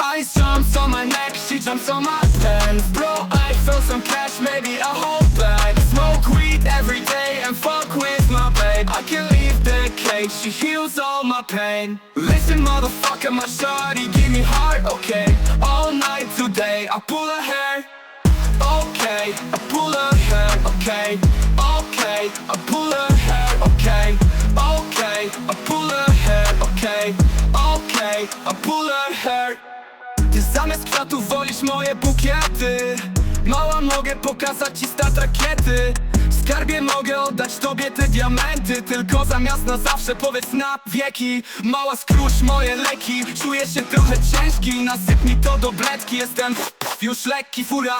Ice jumps on my neck, she jumps on my pants Bro, I feel some cash, maybe a whole bag. Smoke weed every day and fuck with my babe. I can leave the cake, she heals all my pain. Listen motherfucker, my shawty, give me heart, okay. All night today, I pull her hair Okay, I pull her hair, okay. Okay, I pull Okay, I pull her. Hair Ty zamiast kwiatów wolisz moje bukiety. Mała mogę pokazać ci stat rakiety. Skarbie mogę oddać tobie te diamenty. Tylko zamiast na zawsze powiedz na wieki. Mała skróż moje leki. Czuję się trochę ciężki. Nasyp mi to do bredki Jestem już lekki fura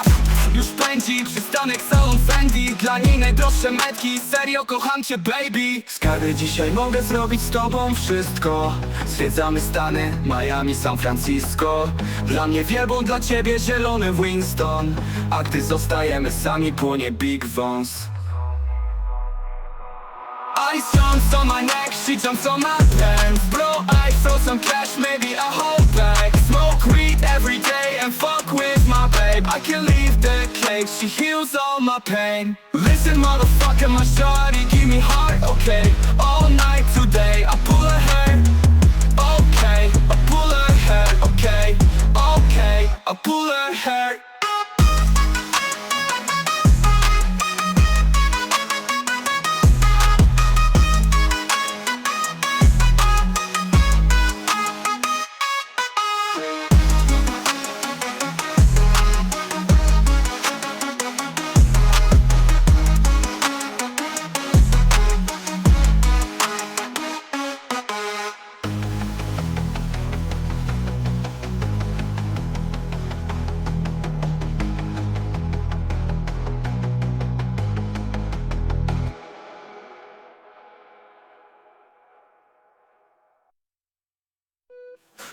Już pędzi przystanek salon Fendi. Dla niej najdroższe metki. Serio kocham cię baby. Skarbie dzisiaj mogę zrobić z tobą wszystko. Zwiedzamy Stany, Miami, San Francisco. Dla mnie wielbą, dla ciebie zielony Winston. A gdy zostajemy sami płonie Big Wąs. Ice jumps on my neck, she jumps on my pants Bro, I throw some cash, maybe a cake, she heals all my pain. Listen motherfucker, my shawty, give me heart, okay? All night today, I pull her hair Okay, I pull her hair, okay? Okay, I pull her hair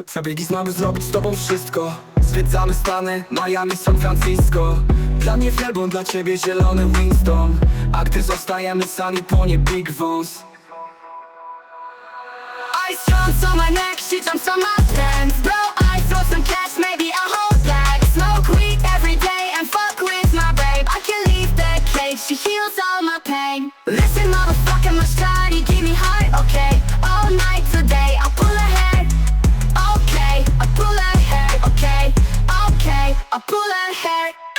Zabiegi znamy zrobić z tobą wszystko. Zwiedzamy Stany, Miami, San Francisco. Dla mnie wielbą, dla ciebie zielony Winston. A gdy zostajemy sami, płonie Big Wąs I strong on my neck, she jumps on my pants. Bro, I throw some cash, maybe I hold back Smoke weed every day and fuck with my babe. I can leave the cage, she heals all my pain. Listen pull that hair.